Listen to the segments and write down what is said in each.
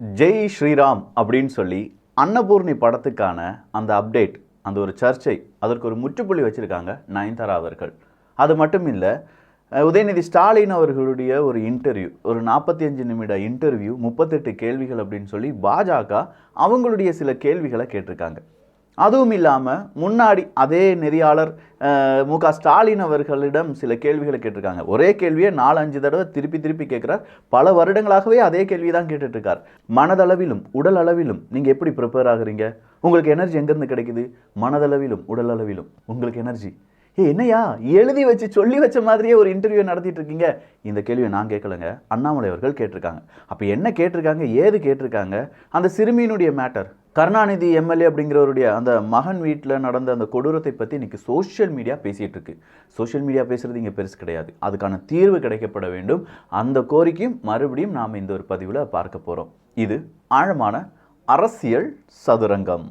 ஜெய் ஸ்ரீராம் அப்படின்னு சொல்லி அன்னபூர்ணி படத்துக்கான அந்த அப்டேட் அந்த ஒரு சர்ச்சை அதற்கு ஒரு முற்றுப்புள்ளி வச்சுருக்காங்க நயன்தாரா அவர்கள். அது மட்டும் இல்லை உதயநிதி ஸ்டாலின் அவர்களுடைய ஒரு இன்டர்வியூ ஒரு நாற்பத்தி அஞ்சு நிமிட இன்டர்வியூ முப்பத்தெட்டு கேள்விகள் அப்படின்னு சொல்லி பாஜக அவங்களுடைய சில கேள்விகளை கேட்டிருக்காங்க. அதுவும் இல்லாமல் முன்னாடி அதே நெறியாளர் மு க ஸ்டாலின் அவர்களிடம் சில கேள்விகளை கேட்டிருக்காங்க. ஒரே கேள்வியை நாலு அஞ்சு தடவை திருப்பி திருப்பி கேட்குறார். பல வருடங்களாகவே அதே கேள்வி தான் கேட்டுட்ருக்கார் மனதளவிலும் உடல் அளவிலும் நீங்கள் எப்படி ப்ரிப்பேர் ஆகுறீங்க? உங்களுக்கு எனர்ஜி எங்கேருந்து கிடைக்குது? மனதளவிலும் உடல் அளவிலும் உங்களுக்கு எனர்ஜி ஏ என்னையா? எழுதி வச்சு சொல்லி வச்ச மாதிரியே ஒரு இன்டர்வியூ நடத்திட்டு இருக்கீங்க. இந்த கேள்வியை நான் கேட்கலங்க. அண்ணாமலை அவர்கள் கேட்டிருக்காங்க. அப்போ என்ன கேட்டிருக்காங்க? ஏது கேட்டிருக்காங்க? அந்த சிறுமியினுடைய மேட்டர் கருணாநிதி எம்எல்ஏ அப்படிங்கிறவருடைய அந்த மகன் வீட்டில் நடந்த அந்த கொடூரத்தை பற்றி இன்றைக்கி சோஷியல் மீடியா பேசிகிட்டு இருக்கு. சோஷியல் மீடியா பேசுகிறது இங்கே பெருசு கிடையாது. அதுக்கான தீர்வு கிடைக்கப்பட வேண்டும். அந்த கோரிக்கையும் மறுபடியும் நாம் இந்த ஒரு பதிவில் பார்க்க போகிறோம் இது ஆழமான அரசியல் சதுரங்கம்.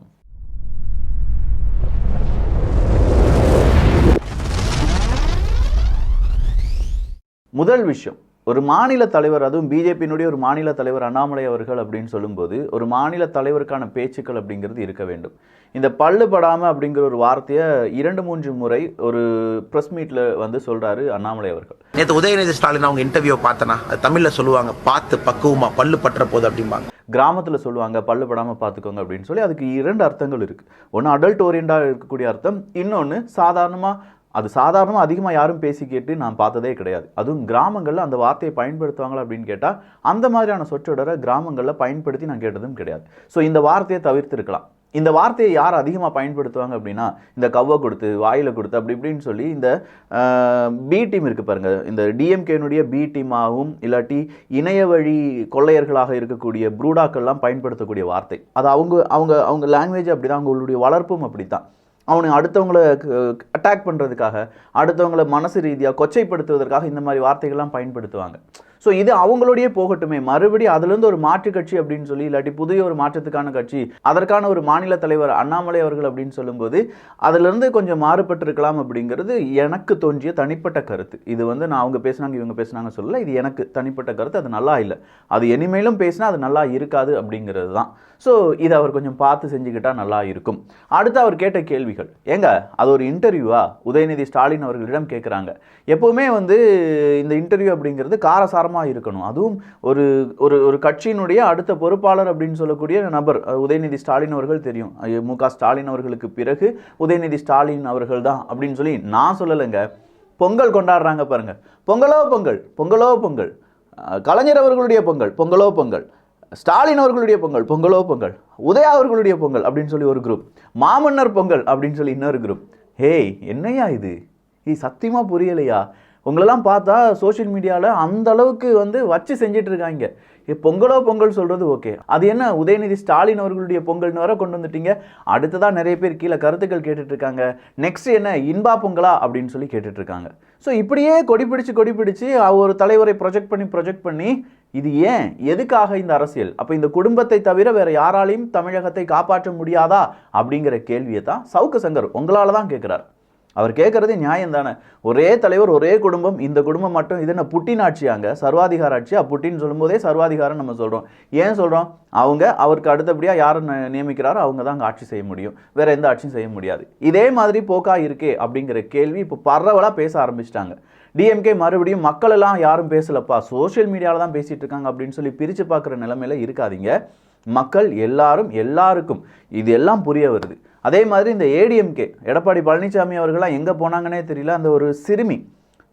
முதல் விஷயம் ஒரு மாநில தலைவர் அதுவும் பிஜேபியினுடைய ஒரு மாநில தலைவர் அண்ணாமலை அவர்கள் அப்படின்னு சொல்லும்போது ஒரு மாநில தலைவருக்கான பேச்சுக்கள் அப்படிங்கிறது இருக்க வேண்டும். இந்த பல்லு படாம அப்படிங்கிற ஒரு வார்த்தையை இரண்டு மூன்று முறை ஒரு ப்ரெஸ் மீட்ல வந்து சொல்றாரு அண்ணாமலை அவர்கள். நேற்று உதயநிதி ஸ்டாலின் அவங்க இன்டர்வியூ பார்த்தனா அது தமிழ்ல சொல்லுவாங்க பார்த்து பக்குவமா பல்லு பற்ற போது அப்படிம்பாங்க. கிராமத்தில் சொல்லுவாங்க பல்லு படாமல் பார்த்துக்கோங்க அப்படின்னு சொல்லி அதுக்கு இரண்டு அர்த்தங்கள் இருக்குது ஒன்று அடல்ட் ஓரியண்டாக இருக்கக்கூடிய அர்த்தம் இன்னொன்று சாதாரணமாக அது சாதாரணமாக அதிகமாக யாரும் பேசி கேட்டு நான் பார்த்ததே கிடையாது. அதுவும் கிராமங்களில் அந்த வார்த்தையை பயன்படுத்துவாங்களா அப்படின்னு கேட்டால் அந்த மாதிரியான சொற்றொடரை கிராமங்களில் பயன்படுத்தி நான் கேட்டதும் கிடையாது. ஸோ இந்த வார்த்தையை தவிர்த்திருக்கலாம். இந்த வார்த்தையை யார் அதிகமாக பயன்படுத்துவாங்க அப்படின்னா இந்த கவ்வை கொடுத்து வாயில் கொடுத்து அப்படி இப்படின்னு சொல்லி இந்த பி டீம் இருக்குது பாருங்கள் இந்த டிஎம்கேனுடைய பி டீமாகவும் இல்லாட்டி இணைய வழி கொள்ளையர்களாக இருக்கக்கூடிய ப்ரூடாக்கள்லாம் பயன்படுத்தக்கூடிய வார்த்தை. அது அவங்க அவங்க அவங்க லாங்குவேஜ் அப்படி தான் அவங்களுடைய வளர்ப்பும் அப்படி தான் அவனை அடுத்தவங்களை அட்டாக் பண்ணுறதுக்காக அடுத்தவங்கள மனசு ரீதியாக கொச்சைப்படுத்துவதற்காக இந்த மாதிரி வார்த்தைகள்லாம் பயன்படுத்துவாங்க. ஸோ இது அவங்களுடைய போகட்டுமே. மறுபடியும் அதுலேருந்து ஒரு மாற்று கட்சி அப்படின்னு சொல்லி இல்லாட்டி புதிய ஒரு மாற்றத்துக்கான கட்சி அதற்கான ஒரு மாநில தலைவர் அண்ணாமலை அவர்கள் அப்படின்னு சொல்லும்போது அதுலேருந்து கொஞ்சம் மாறுபட்டிருக்கலாம் அப்படிங்கிறது எனக்கு தோன்றிய தனிப்பட்ட கருத்து. இது வந்து நான் அவங்க பேசுனாங்க இவங்க பேசுனாங்க சொல்லல. இது எனக்கு தனிப்பட்ட கருத்து. அது நல்லா இல்லை. அது இனிமேலும் பேசினா அது நல்லா இருக்காது அப்படிங்கிறது தான். ஸோ இதை அவர் கொஞ்சம் பார்த்து செஞ்சுக்கிட்டா நல்லா இருக்கும். அடுத்து அவர் கேட்ட கேள்விகள். ஏங்க அது ஒரு இன்டர்வியூவா? உதயநிதி ஸ்டாலின் அவர்களிடம் கேட்குறாங்க எப்போவுமே வந்து இந்த இன்டர்வியூ அப்படிங்கிறது பாரமாக இருக்கணும். அதுவும் ஒரு ஒரு ஒரு கட்சியினுடைய அடுத்த பொறுப்பாளர் அப்படின்னு சொல்லக்கூடிய நபர் உதயநிதி ஸ்டாலின் அவர்கள் தெரியும். மு க ஸ்டாலின் அவர்களுக்கு பிறகு உதயநிதி ஸ்டாலின் அவர்கள் தான் அப்படின்னு சொல்லி நான் சொல்லலைங்க. பொங்கல் கொண்டாடுறாங்க பாருங்க. பொங்கலோ பொங்கல் பொங்கலோ பொங்கல். அஹ் கலைஞர் அவர்களுடைய பொங்கல் பொங்கலோ பொங்கல். ஸ்டாலின் அவர்களுடைய பொங்கல் பொங்கலோ பொங்கல். உதயா அவர்களுடைய பொங்கல் அப்படின்னு சொல்லி ஒரு குரூப் மாமன்னர் பொங்கல் அப்படின்னு சொல்லி இன்னொரு குரூப் ஹேய் என்னையா இது? இது சத்தியமா புரியலையா? உங்களெல்லாம் பார்த்தா சோஷியல் மீடியாவில் அந்த அளவுக்கு வந்து வச்சு செஞ்சுட்டு இருக்காங்க. பொங்கலோ பொங்கல் சொல்கிறது ஓகே அது என்ன? உதயநிதி ஸ்டாலின் அவர்களுடைய பொங்கல்னு வர கொண்டு வந்துட்டீங்க. அடுத்ததாக நிறைய பேர் கீழே கருத்துக்கள் கேட்டுட்ருக்காங்க நெக்ஸ்ட் என்ன? இன்பா பொங்கலா? அப்படின்னு சொல்லி கேட்டுட்ருக்காங்க ஸோ இப்படியே கொடி பிடிச்சு கொடி பிடிச்சு ஒரு தலைவரை ப்ரொஜெக்ட் பண்ணி ப்ரொஜெக்ட் பண்ணி இது ஏன்? எதுக்காக இந்த அரசியல்? அப்போ இந்த குடும்பத்தை தவிர வேறு யாராலையும் தமிழகத்தை காப்பாற்ற முடியாதா? அப்படிங்கிற கேள்வியை தான் சவுக்கு சங்கர் உங்களால் தான் கேட்குறாரு அவர் கேட்கறது நியாயம் தானே? ஒரே தலைவர் ஒரே குடும்பம் இந்த குடும்பம் மட்டும் இது என்ன புட்டின் ஆட்சியாங்க? சர்வாதிகார ஆட்சியா புட்டின்னு சொல்லும்போதே சர்வாதிகாரம் நம்ம சொல்கிறோம் ஏன் சொல்கிறோம் அவங்க அவருக்கு அடுத்தபடியாக யாரை ந- நியமிக்கிறாரோ அவங்க தான் அங்கே ஆட்சி செய்ய முடியும். வேறு எந்த ஆட்சியும் செய்ய முடியாது. இதே மாதிரி போக்கா இருக்கே அப்படிங்கிற கேள்வி இப்போ பரவலாக பேச ஆரம்பிச்சிட்டாங்க. டிஎம்கே மறுபடியும் மக்கள் எல்லாம் யாரும் பேசலப்பா. சோஷியல் மீடியாவில் தான் பேசிகிட்டு இருக்காங்க அப்படின்னு சொல்லி பிரித்து பார்க்குற நிலமையில் இருக்காதீங்க. மக்கள் எல்லாரும் எல்லாருக்கும் இது எல்லாம் புரிய வருது. அதே மாதிரி இந்த ஏடிஎம்கே எடப்பாடி பழனிசாமி அவர்களாம் எங்கே போனாங்கன்னே தெரியல. அந்த ஒரு சிறுமி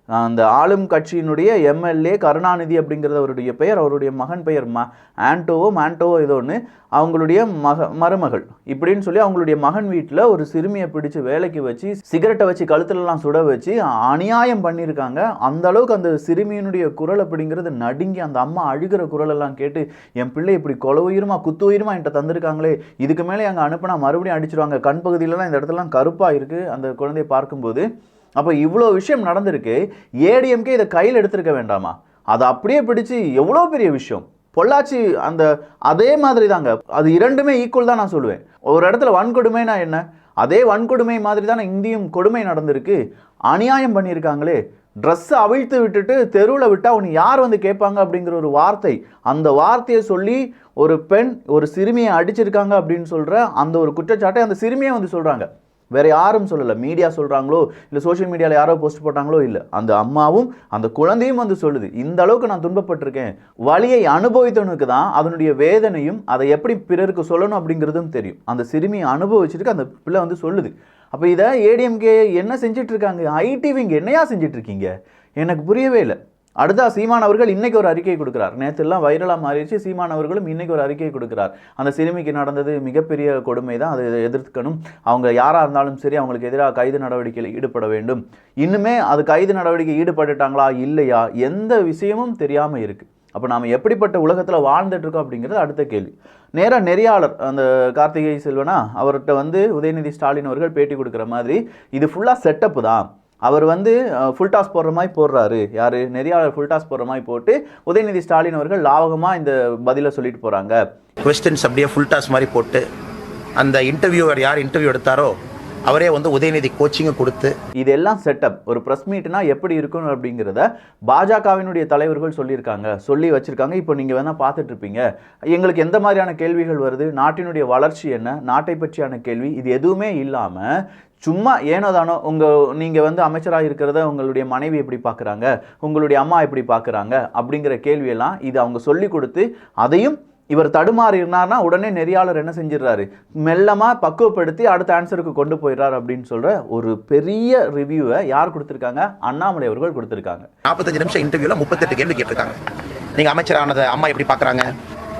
அந்த ஆளும் கட்சியினுடைய எம்எல்ஏ கருணாநிதி அப்படிங்கிறது அவருடைய பெயர் அவருடைய மகன் பெயர் ம ஆண்டோவோ மாண்டோவோ ஏதோ ஒன்று அவங்களுடைய மக மருமகள் இப்படின்னு சொல்லி அவங்களுடைய மகன் வீட்டில் ஒரு சிறுமியை பிடிச்சு வேலைக்கு வச்சு சிகரெட்டை வச்சு கழுத்துலலாம் சுட வச்சு அநியாயம் பண்ணியிருக்காங்க. அந்த அளவுக்கு அந்த சிறுமியினுடைய குரல் அப்படிங்கிறது நடுங்கி அந்த அம்மா அழுகிற குரலெல்லாம் கேட்டு என் பிள்ளை இப்படி கொலை உயிருமா குத்து உயிருமா என்கிட்ட தந்திருக்காங்களே இதுக்கு மேலே அங்கே அனுப்பினா மறுபடியும் அடிச்சிருவாங்க. கண் பகுதியிலலாம் இந்த இடத்துலலாம் கருப்பாக இருக்குது அந்த குழந்தையை பார்க்கும்போது அப்போ இவ்வளோ விஷயம் நடந்திருக்கு. ஏடிஎம்கே இதை கையில் எடுத்திருக்க வேண்டாமா? அதை அப்படியே பிடிச்சு எவ்வளோ பெரிய விஷயம்? பொள்ளாச்சி அந்த அதே மாதிரி தாங்க. அது இரண்டுமே ஈக்குவல் தான் நான் சொல்லுவேன். ஒரு இடத்துல வன்கொடுமைனா என்ன? அதே வன்கொடுமை மாதிரி தானே இங்கேயும் கொடுமை நடந்திருக்கு. அநியாயம் பண்ணியிருக்காங்களே. ட்ரெஸ்ஸை அவிழ்த்து விட்டுட்டு தெருவில் விட்டால் அவனை யார் வந்து கேட்பாங்க அப்படிங்கிற ஒரு வார்த்தை. அந்த வார்த்தையை சொல்லி ஒரு பெண் ஒரு சிறுமியை அடிச்சிருக்காங்க அப்படின்னு சொல்கிற அந்த ஒரு குற்றச்சாட்டை அந்த சிறுமியை வந்து சொல்கிறாங்க வேற யாரும் சொல்லலை. மீடியா சொல்கிறாங்களோ இல்லை சோஷியல் மீடியாவில் யாரோ போஸ்ட் போட்டாங்களோ இல்லை. அந்த அம்மாவும் அந்த குழந்தையும் வந்து சொல்லுது இந்த அளவுக்கு நான் துன்பப்பட்டிருக்கேன். வழியை அனுபவித்தவனுக்கு தான் அதனுடைய வேதனையும் அதை எப்படி பிறருக்கு சொல்லணும் அப்படிங்கிறதும் தெரியும். அந்த சிறுமியை அனுபவிச்சிருக்கு அந்த பிள்ளை வந்து சொல்லுது. அப்போ இதை ஏடிஎம்கே என்ன செஞ்சிட்ருக்காங்க ஐடிவி இங்கே என்னையா செஞ்சுட்டு இருக்கீங்க? எனக்கு புரியவே இல்லை. அடுத்தா சீமான் அவர்கள் இன்னைக்கு ஒரு அறிக்கை கொடுக்குறார். நேற்றுலாம் வைரலாக மாறிடுச்சு. சீமான் அவர்களும் இன்னைக்கு ஒரு அறிக்கை கொடுக்குறார். அந்த சிறுமிக்கு நடந்தது மிகப்பெரிய கொடுமை தான். அதை எதிர்க்கணும். அவங்க யாராக இருந்தாலும் சரி அவங்களுக்கு எதிராக கைது நடவடிக்கையில் ஈடுபட வேண்டும். இன்னுமே அது கைது நடவடிக்கை ஈடுபட்டுட்டாங்களா? இல்லையா? எந்த விஷயமும் தெரியாமல் இருக்குது அப்போ நாம் எப்படிப்பட்ட உலகத்தில் வாழ்ந்துட்டுருக்கோம் அப்படிங்கிறது அடுத்த கேள்வி. நேராக நெறியாளர் அந்த கார்த்திகை செல்வனா அவர்கிட்ட வந்து உதயநிதி ஸ்டாலின் அவர்கள் பேட்டி கொடுக்குற மாதிரி இது ஃபுல்லாக செட்டப்பு தான். அவர் வந்து ஃபுல் டாஸ் போடுற மாதிரி போடுறாரு. யார்? நெறியாளர் ஃபுல் டாஸ் போடுற மாதிரி போட்டு உதயநிதி ஸ்டாலின் அவர்கள் லாவகமாக இந்த பதிலை சொல்லிட்டு போகிறாங்க கொஸ்டின்ஸ் அப்படியே ஃபுல் டாஸ் மாதிரி போட்டு அந்த இன்டர்வியூவர் யார் இன்டர்வியூ எடுத்தாரோ அவரே வந்து உதயநிதி கோச்சிங்கை கொடுத்து இதெல்லாம் செட்டப் ஒரு ப்ரெஸ் மீட்னா எப்படி இருக்கும் அப்படிங்கிறத பாஜகவினுடைய தலைவர்கள் சொல்லியிருக்காங்க. சொல்லி வச்சிருக்காங்க. இப்போ நீங்கள் வேணால் பார்த்துட்டு இருப்பீங்க எங்களுக்கு எந்த மாதிரியான கேள்விகள் வருது? நாட்டினுடைய வளர்ச்சி என்ன? நாட்டை பற்றியான கேள்வி. இது எதுவுமே இல்லாமல் சும்மா ஏனோ தானோ உங்கள் நீங்கள் வந்து அமைச்சராக இருக்கிறத உங்களுடைய மனைவி எப்படி பார்க்குறாங்க உங்களுடைய அம்மா எப்படி பார்க்குறாங்க அப்படிங்கிற கேள்வியெல்லாம் இது அவங்க சொல்லி கொடுத்து அதையும் இவர் தடுமாறினார்னா உடனே நெறியாளர் என்ன செஞ்சிடுறாரு? மெல்லமாக பக்குவப்படுத்தி அடுத்த ஆன்சருக்கு கொண்டு போயிடுறாரு அப்படின்னு சொல்கிற ஒரு பெரிய ரிவ்யூவை யார் கொடுத்துருக்காங்க? அண்ணாமலை அவர்கள் கொடுத்துருக்காங்க. நாற்பத்தஞ்சு நிமிஷம் இன்டர்வியூவில் முப்பத்தெட்டு கேள்வி கேட்டிருக்காங்க. நீங்கள் அமைச்சரானதை அம்மா எப்படி பார்க்குறாங்க?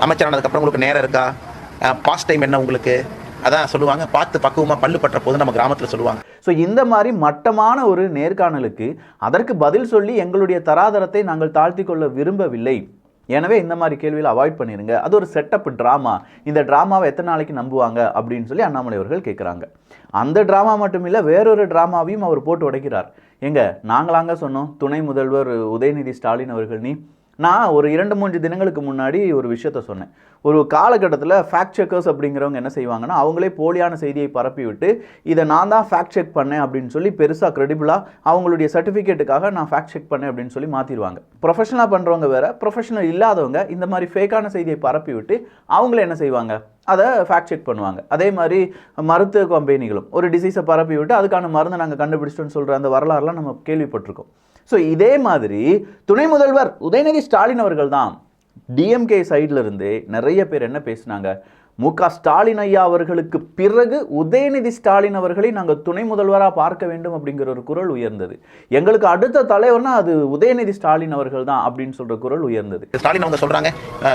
அமைச்சரானதுக்கப்புறம் உங்களுக்கு நேரம் இருக்கா? பாஸ்ட் டைம் என்ன உங்களுக்கு? அதான் சொல்லுவாங்க பார்த்து பக்குவமாக பல்லு பற்ற போது நம்ம கிராமத்தில் சொல்லுவாங்க. ஸோ இந்த மாதிரி மட்டமான ஒரு நேர்காணலுக்கு அதற்கு பதில் சொல்லி எங்களுடைய தராதரத்தை நாங்கள் தாழ்த்தி கொள்ள விரும்பவில்லை. எனவே இந்த மாதிரி கேள்வியில் அவாய்ட் பண்ணிடுங்க அது ஒரு செட்டப் ட்ராமா இந்த ட்ராமாவை எத்தனை நாளைக்கு நம்புவாங்க அப்படின்னு சொல்லி அண்ணாமலை அவர்கள் கேட்குறாங்க அந்த ட்ராமா மட்டும் இல்லை வேறொரு ட்ராமாவையும் அவர் போட்டு உடைக்கிறார். எங்க? நாங்களாங்க சொன்னோம். துணை முதல்வர் உதயநிதி ஸ்டாலின் அவர்கள் நீ நான் ஒரு இரண்டு மூன்று தினங்களுக்கு முன்னாடி ஒரு விஷயத்த சொன்னேன். ஒரு காலகட்டத்தில் ஃபேக்ட் செக்கர்ஸ் அப்படிங்கிறவங்க என்ன செய்வாங்கன்னா அவங்களே போலியான செய்தியை பரப்பிவிட்டு இதை நான் தான் ஃபேக்ட் செக் பண்ணேன் அப்படின்னு சொல்லி பெருசாக க்ரெடிபிளாக அவங்களுடைய சர்டிஃபிகேட்டுக்காக நான் ஃபேக்ட் செக் பண்ணேன் அப்படின்னு சொல்லி மாற்றிடுவாங்க ப்ரொஃபஷனலாக பண்ணுறவங்க வேறு ப்ரொஃபஷனல் இல்லாதவங்க இந்த மாதிரி ஃபேக்கான செய்தியை பரப்பிவிட்டு அவங்கள அவங்களே என்ன செய்வாங்க? அதை ஃபேக்ட் செக் பண்ணுவாங்க. அதே மாதிரி மருத்துவ கம்பெனிகளும் ஒரு டிசீஸை பரப்பி விட்டு அதுக்கான மருந்தை நாங்கள் கண்டுபிடிச்சிட்டோன்னு சொல்கிற அந்த வரலாறுலாம் நம்ம கேள்விப்பட்டிருக்கோம். ஸோ இதே மாதிரி துணை முதல்வர் உதயநிதி ஸ்டாலின் அவர்கள் தான் டிஎம்கே சைடில் இருந்தே நிறைய பேர் என்ன பேசினாங்க? மு க ஸ்டாலின் ஐயா அவர்களுக்கு பிறகு உதயநிதி ஸ்டாலின் அவர்களை நாங்கள் துணை முதல்வராக பார்க்க வேண்டும் அப்படிங்கிற ஒரு குரல் உயர்ந்தது. எங்களுக்கு அடுத்த தலைவர்னா அது உதயநிதி ஸ்டாலின் அவர்கள் தான் அப்படின்னு சொல்ற குரல் உயர்ந்தது. ஸ்டாலின் அவங்க சொல்றாங்க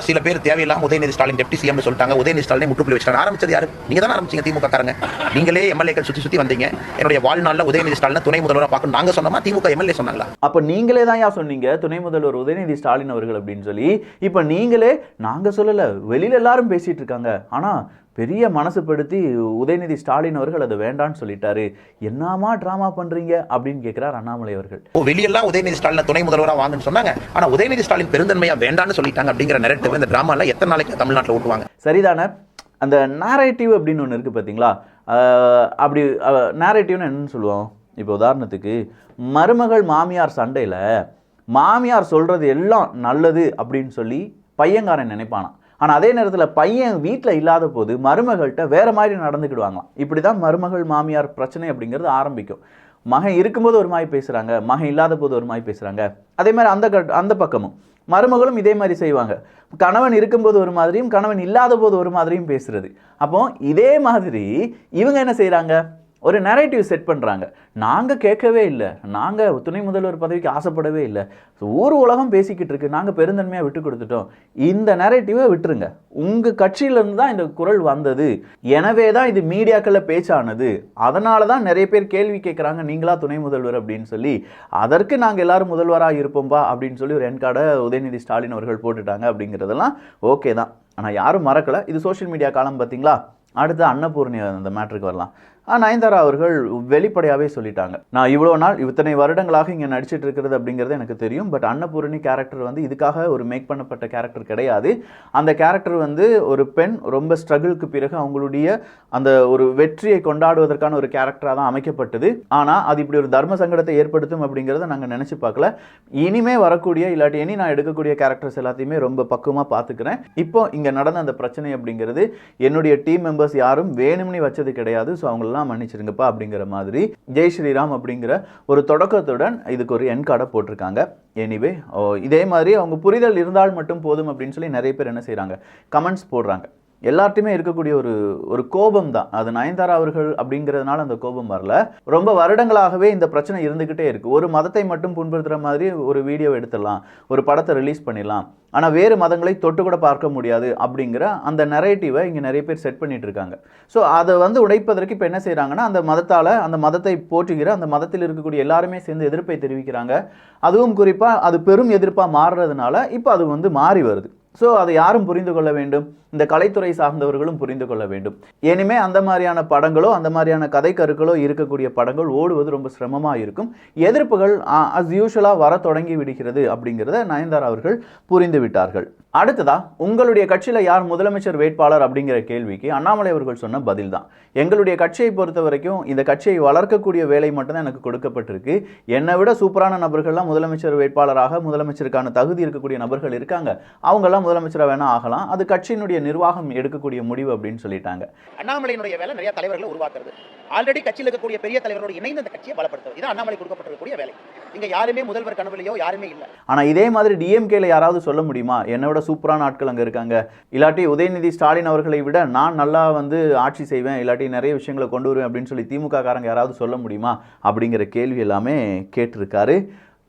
சில பேர் தேவையில்லாம உதயநிதி ஸ்டாலின் டெப்டி சிஎம் சொல்லிட்டாங்க உதயநிதி ஸ்டாலினை முற்றுப்புள்ளி வச்சிட்டாங்க. ஆரம்பிச்சது யாரு? நீங்க தானே ஆரம்பிச்சீங்க திமுக காரங்க நீங்களே எம்எல்ஏக்கள் சுத்தி சுத்தி வந்தீங்க. என்னுடைய வாழ்நாள்ல உதயநிதி ஸ்டாலினை துணை முதல்வராக பார்க்கணும். நாங்க சொன்னோமா திமுக எம்எல்ஏ சொன்னாங்களா? அப்ப நீங்களே தான் யா சொன்னீங்க துணை முதல்வர் உதயநிதி ஸ்டாலின் அவர்கள் அப்படின்னு சொல்லி. இப்ப நீங்களே நாங்க சொல்லல வெளியில எல்லாரும் பேசிட்டு இருக்காங்க. ஆனா பெரிய மனசுப்படுத்தி உதயநிதி ஸ்டாலின் அவர்கள் அதை வேண்டான்னு சொல்லிட்டாரு. என்னமா ட்ராமா பண்றீங்க? அப்படின்னு கேட்கிறார் அண்ணாமலை அவர்கள். ஓ வெளியெல்லாம் உதயநிதி ஸ்டாலினை துணை முதல்வரா வாங்கன்னு சொன்னாங்க. ஆனா உதயநிதி ஸ்டாலின் பெருந்தன்மையா வேண்டாம்னு சொல்லிட்டாங்க அப்படிங்கிற நெரட்டிவ் இந்த டிராமால எத்தனை நாளைக்கு தமிழ்நாட்டுல ஓட்டுவாங்க? சரிதானே? அந்த நேரேட்டிவ் அப்படின்னு ஒன்று இருக்குது பார்த்தீங்களா அப்படி நேரேட்டிவ்னு என்னன்னு சொல்லுவோம்? இப்போ உதாரணத்துக்கு மருமகள் மாமியார் சண்டையில் மாமியார் சொல்கிறது எல்லாம் நல்லது அப்படின்னு சொல்லி பையன்காரன் நினைப்பானாம். ஆனால் அதே நேரத்தில் பையன் வீட்டில் இல்லாத போது மருமகள்கிட்ட வேறு மாதிரி நடந்துக்கிடுவாங்களாம். இப்படி தான் மருமகள் மாமியார் பிரச்சனை அப்படிங்கிறது ஆரம்பிக்கும். மகன் இருக்கும்போது ஒரு மாதிரி பேசுகிறாங்க மகன் இல்லாத போது ஒரு மாதிரி பேசுகிறாங்க அதே மாதிரி அந்த கட் அந்த பக்கமும். மருமகளும் இதே மாதிரி செய்வாங்க. கணவன் இருக்கும்போது ஒரு மாதிரியும் கணவன் இல்லாத போது ஒரு மாதிரியும் பேசுறது. அப்போ இதே மாதிரி இவங்க என்ன செய்கிறாங்க ஒரு நரேட்டிவ் செட் பண்ணுறாங்க நாங்கள் கேட்கவே இல்லை. நாங்கள் துணை முதல்வர் பதவிக்கு ஆசைப்படவே இல்லை. ஊர் உலகம் பேசிக்கிட்டு இருக்கு. நாங்கள் பெருந்தன்மையாக விட்டு கொடுத்துட்டோம். இந்த நரேட்டிவை விட்டுருங்க. உங்கள் கட்சியிலேருந்து தான் இந்த குரல் வந்தது. எனவே தான் இது மீடியாக்களில் பேச்சானது. அதனால தான் நிறைய பேர் கேள்வி கேட்குறாங்க. நீங்களா துணை முதல்வர் அப்படின்னு சொல்லி. அதற்கு நாங்கள் எல்லாரும் முதல்வராக இருப்போம்பா அப்படின்னு சொல்லி ஒரு என்கார்டை உதயநிதி ஸ்டாலின் அவர்கள் போட்டுட்டாங்க அப்படிங்கிறதெல்லாம் ஓகே தான். ஆனால் யாரும் மறக்கலை. இது சோஷியல் மீடியா காலம் பார்த்தீங்களா? அடுத்து அன்னபூர்ணி அந்த மேட்ருக்கு வரலாம். நயன்தாரா அவர்கள் வெளிப்படையாகவே சொல்லிட்டாங்க. நான் இவ்வளோ நாள் இத்தனை வருடங்களாக இங்கே நடிச்சிட்டு இருக்கிறது அப்படிங்கிறது எனக்கு தெரியும். பட் அன்னபூரணி கேரக்டர் வந்து இதுக்காக ஒரு மேக் பண்ணப்பட்ட கேரக்டர் கிடையாது. அந்த கேரக்டர் வந்து ஒரு பெண் ரொம்ப ஸ்ட்ரகிளுக்கு பிறகு அவங்களுடைய அந்த ஒரு வெற்றியை கொண்டாடுவதற்கான ஒரு கேரக்டராக தான் அமைக்கப்பட்டது. ஆனால் அது இப்படி ஒரு தர்ம சங்கடத்தை ஏற்படுத்தும் அப்படிங்கிறத நாங்கள் நினச்சி பார்க்கல. இனிமே வரக்கூடிய இல்லாட்டி இனி நான் எடுக்கக்கூடிய கேரக்டர்ஸ் எல்லாத்தையுமே ரொம்ப பக்குவமாக பார்த்துக்கிறேன். இப்போ இங்கே நடந்த அந்த பிரச்சனை அப்படிங்கிறது என்னுடைய டீம் மெம்பர்ஸ் யாரும் வேணும்னே வச்சது கிடையாது. ஸோ அவங்களெல்லாம் மன்னிச்சிருங்கப்பா அப்படிங்கிற மாதிரி ஜெய் ஸ்ரீராம் அப்படிங்கிற ஒரு தொடக்கத்துடன் இதுக்கு ஒரு என் கார்டை போட்டிருக்காங்க. எனிவே இதே மாதிரி அவங்க புரிதல் இருந்தால் மட்டும் போதும் அப்படின்னு சொல்லி நிறைய பேர் என்ன செய்கிறாங்க கமெண்ட்ஸ் போடுறாங்க. எல்லார்ட்டையுமே இருக்கக்கூடிய ஒரு ஒரு கோபம் தான் அது நயன்தாரா அவர்கள் அப்படிங்கிறதுனால அந்த கோபம் வரல. ரொம்ப வருடங்களாகவே இந்த பிரச்சனை இருந்துக்கிட்டே இருக்குது ஒரு மதத்தை மட்டும் புண்படுத்துகிற மாதிரி ஒரு வீடியோ எடுத்துடலாம். ஒரு படத்தை ரிலீஸ் பண்ணிடலாம். ஆனால் வேறு மதங்களை தொட்டு கூட பார்க்க முடியாது அப்படிங்கிற அந்த நரேட்டிவை இங்கே நிறைய பேர் செட் பண்ணிட்டு இருக்காங்க. ஸோ அதை வந்து உடைப்பதற்கு இப்போ என்ன செய்கிறாங்கன்னா அந்த மதத்தால் அந்த மதத்தை போற்றுகிற அந்த மதத்தில் இருக்கக்கூடிய எல்லாருமே சேர்ந்து எதிர்ப்பை தெரிவிக்கிறாங்க. அதுவும் குறிப்பாக அது பெரும் எதிர்ப்பாக மாறுறதுனால இப்போ அது வந்து மாறி வருது. ஸோ அதை யாரும் புரிந்து கொள்ள வேண்டும். இந்த கலைத்துறை சார்ந்தவர்களும் புரிந்து கொள்ள வேண்டும். இனிமே அந்த மாதிரியான படங்களோ அந்த மாதிரியான கதை கருக்களோ இருக்கக்கூடிய படங்கள் ஓடுவது ரொம்ப சிரமமாக இருக்கும். எதிர்ப்புகள் அஸ் யூஷுவலாக வர தொடங்கி விடுகிறது அப்படிங்கிறத நயன்தாரா அவர்கள் புரிந்து விட்டார்கள். அடுத்ததா உங்களுடைய கட்சியில் யார் முதலமைச்சர் வேட்பாளர் அப்படிங்கிற கேள்விக்கு அண்ணாமலை அவர்கள் சொன்ன பதில் தான் எங்களுடைய கட்சியை பொறுத்த வரைக்கும் இந்த கட்சியை வளர்க்கக்கூடிய வேலை மட்டும்தான் எனக்கு கொடுக்கப்பட்டிருக்கு. என்னை விட சூப்பரான நபர்கள்லாம் முதலமைச்சர் வேட்பாளராக முதலமைச்சருக்கான தகுதி இருக்கக்கூடிய நபர்கள் இருக்காங்க. அவங்கெல்லாம் முதலமைச்சராக வேணா ஆகலாம். அது கட்சியினுடைய நிர்வாகம் எடுக்கக்கூடிய முடிவு அப்படின்னு சொல்லிட்டாங்க. அண்ணாமலையினுடைய வேலை நிறைய தலைவர்களை உருவாக்குறது. ஆல்ரெடி கட்சியில் இருக்கக்கூடிய பெரிய தலைவரோடு இணைந்து அந்த கட்சியை பலப்படுத்துறது இது அண்ணாமலை கொடுக்கப்பட்டிருக்கக்கூடிய வேலை. இங்க யாருமே முதல்வர் கனவுலையோ யாருமே இல்லை. ஆனால் இதே மாதிரி டிஎம்கேல யாராவது சொல்ல முடியுமா? என்னை விட சூப்பரான ஆட்கள் அங்கே இருக்காங்க. இல்லாட்டி உதயநிதி ஸ்டாலின் அவர்களை விட நான் நல்லா வந்து ஆட்சி செய்வேன் இல்லாட்டி நிறைய விஷயங்களை கொண்டு வருவேன் அப்படின்னு சொல்லி திமுக காரங்க யாராவது சொல்ல முடியுமா? அப்படிங்கிற கேள்வி எல்லாமே கேட்டிருக்காரு.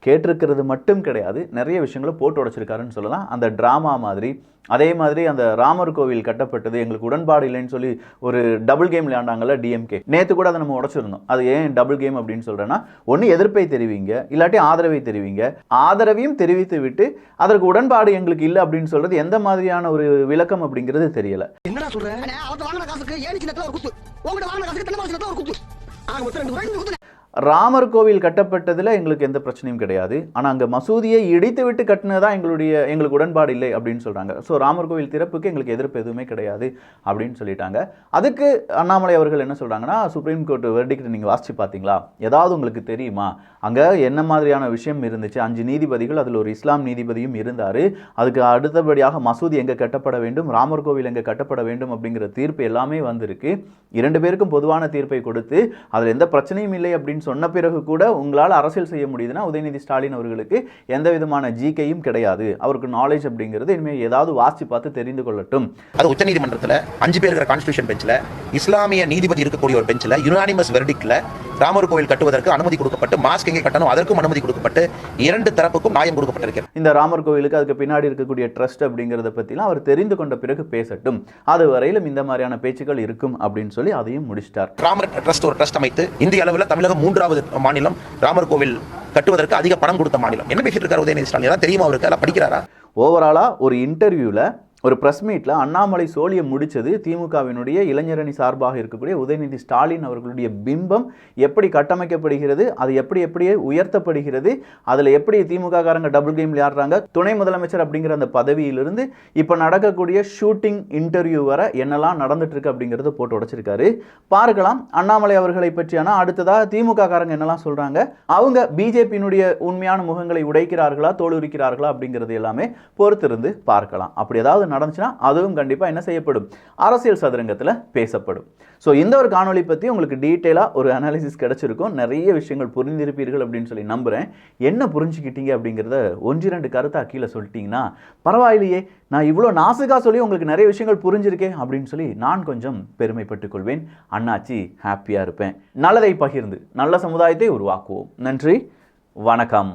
கேட்டிருக்கிறது மட்டும் கிடையாது நிறைய விஷயங்களை போட்டு உடைச்சிருக்காருன்னு சொல்லலாம் அந்த ட்ராமா மாதிரி அதே மாதிரி அந்த ராமர் கோவில் கட்டப்பட்டது எங்களுக்கு உடன்பாடு இல்லைன்னு சொல்லி ஒரு டபுள் கேம் விளையாண்டாங்கல்ல டிஎம்கே நேற்று கூட அதை நம்ம உடைச்சிருந்தோம் அது ஏன் டபுள் கேம் அப்படின்னு சொல்கிறேன்னா ஒன்று எதிர்ப்பை தெரிவிங்க இல்லாட்டி ஆதரவை தெரிவிங்க ஆதரவையும் தெரிவித்து விட்டு அதற்கு உடன்பாடு எங்களுக்கு இல்லை அப்படின்னு சொல்றது எந்த மாதிரியான ஒரு விளக்கம் அப்படிங்கிறது தெரியல என்னடா சொல்ற ராமர் கோவில் கட்டப்பட்டதில் எங்களுக்கு எந்த பிரச்சனையும் கிடையாது. ஆனால் அங்கே மசூதியை இடித்து விட்டு கட்டினதான் எங்களுடைய எங்களுக்கு உடன்பாடு இல்லை அப்படின்னு சொல்கிறாங்க ஸோ ராமர் கோவில் திறப்புக்கு எங்களுக்கு எதிர்ப்பு எதுவுமே கிடையாது அப்படின்னு சொல்லிட்டாங்க. அதுக்கு அண்ணாமலை அவர்கள் என்ன சொல்கிறாங்கன்னா சுப்ரீம் கோர்ட் வெர்டிக்ட் நீங்கள் வாசித்து பார்த்தீங்களா? ஏதாவது உங்களுக்கு தெரியுமா? அங்கே என்ன மாதிரியான விஷயம் இருந்துச்சு? அஞ்சு நீதிபதிகள் அதில் ஒரு இஸ்லாம் நீதிபதியும் இருந்தார். அதுக்கு அடுத்தபடியாக மசூதி எங்கே கட்டப்பட வேண்டும்? ராமர் கோவில் எங்கே கட்டப்பட வேண்டும்? அப்படிங்கிற தீர்ப்பு எல்லாமே வந்திருக்கு. இரண்டு பேருக்கும் பொதுவான தீர்ப்பை கொடுத்து அதில் எந்த பிரச்சனையும் இல்லை அப்படின்னு சொன்ன பிறகு கூட உங்களால் அரசியல் செய்ய முடியுதுன்னா உதயநிதி ஸ்டாலின் அவர்களுக்கு எந்த விதமான ஜிகேயும் கிடையாது. அவருக்கு நாலேஜ் அப்படிங்கிறது இனிமேல் ஏதாவது வாசி பார்த்து தெரிந்து கொள்ளட்டும். அது உச்சநீதிமன்றத்தில் அஞ்சு பேர் இருக்கிற கான்ஸ்டியூஷன் பெஞ்சில் இஸ்லாமிய நீதிபதி இருக்கக்கூடிய ஒரு பெஞ்சில் யுனானிமஸ் வெர்டிக்ல ராமர் கோவில் கட்டுவதற்கு அனுமதி கொடுக்கப்பட்டு மாஸ்க் எங்கே கட்டணும் அதற்கும் அனுமதி கொடுக்கப்பட்டு இரண்டு தரப்புக்கும் நியாயம் கொடுக்கப்பட்டிருக்கிறது இந்த ராமர் கோவிலுக்கு அதுக்கு பின்னாடி இருக்கக்கூடிய ட்ரஸ்ட் அப்படிங்கிறத பற்றிலாம் அவர் தெரிந்து கொண்ட பிறகு பேசட்டும். அது வரையிலும் இந்த மாதிரியான பேச்சுக்கள் இருக்கும் அப்படின்னு சொல்லி அதையும் முடிச்சிட்டார். ராமர் ட்ரஸ்ட் ஒரு ட்ரஸ்ட் அமைத்து இந்திய அளவில் தமிழகம் மூன்றாவது மாநிலம் ராமர் கோவில் கட்டுவதற்கு அதிக பணம் கொடுத்த மாநிலம். என்ன பேசிட்டு இருக்காரு உதயநிதி ஸ்டாலின்? தெரியுமா அவருக்கு? அதெல்லாம் படிக்கிறாரா? ஓவராலாக ஒரு இன்டர்வியூவில் ஒரு ப்ரெஸ் மீட்டில் அண்ணாமலை சோழியை முடித்தது திமுகவினுடைய இளைஞரணி சார்பாக இருக்கக்கூடிய உதயநிதி ஸ்டாலின் அவர்களுடைய பிம்பம் எப்படி கட்டமைக்கப்படுகிறது அது எப்படி எப்படியே உயர்த்தப்படுகிறது அதில் எப்படி திமுக காரங்க டபுள் கேம் விளையாடுறாங்க துணை முதலமைச்சர் அப்படிங்கிற அந்த பதவியிலிருந்து இப்போ நடக்கக்கூடிய ஷூட்டிங் இன்டர்வியூ வர என்னெல்லாம் நடந்துட்டுருக்கு அப்படிங்கிறத போட்டு உடைச்சிருக்காரு. பார்க்கலாம் அண்ணாமலை அவர்களை பற்றியான அடுத்ததாக திமுக காரங்க என்னெல்லாம் சொல்கிறாங்க அவங்க பிஜேபியினுடைய உண்மையான முகங்களை உடைக்கிறார்களா தோலுரிக்கிறார்களா அப்படிங்கிறது எல்லாமே பொறுத்திருந்து பார்க்கலாம். அப்படி ஏதாவது நடந்துச்சுன்னா அதுவும் கண்டிப்பாக என்ன செய்யப்படும்? அரசியல் சதுரங்கத்தில் பேசப்படும். ஸோ இந்த ஒரு காணொளி பற்றி உங்களுக்கு டீட்டெயிலாக ஒரு அனாலிசிஸ் கிடச்சிருக்கும். நிறைய விஷயங்கள் புரிந்திருப்பீர்கள் அப்படின்னு சொல்லி நம்புகிறேன் என்ன புரிஞ்சுக்கிட்டீங்க அப்படிங்கிறத ஒன்று ரெண்டு கருத்தாக கீழே சொல்லிட்டீங்கன்னா பரவாயில்லையே நான் இவ்வளோ நாசுக்காக சொல்லி உங்களுக்கு நிறைய விஷயங்கள் புரிஞ்சிருக்கேன் அப்படின்னு சொல்லி நான் கொஞ்சம் பெருமைப்பட்டுக் கொள்வேன். அண்ணாச்சி ஹாப்பியாக இருப்பேன். நல்லதை பகிர்ந்து நல்ல சமுதாயத்தை உருவாக்குவோம். நன்றி வணக்கம்.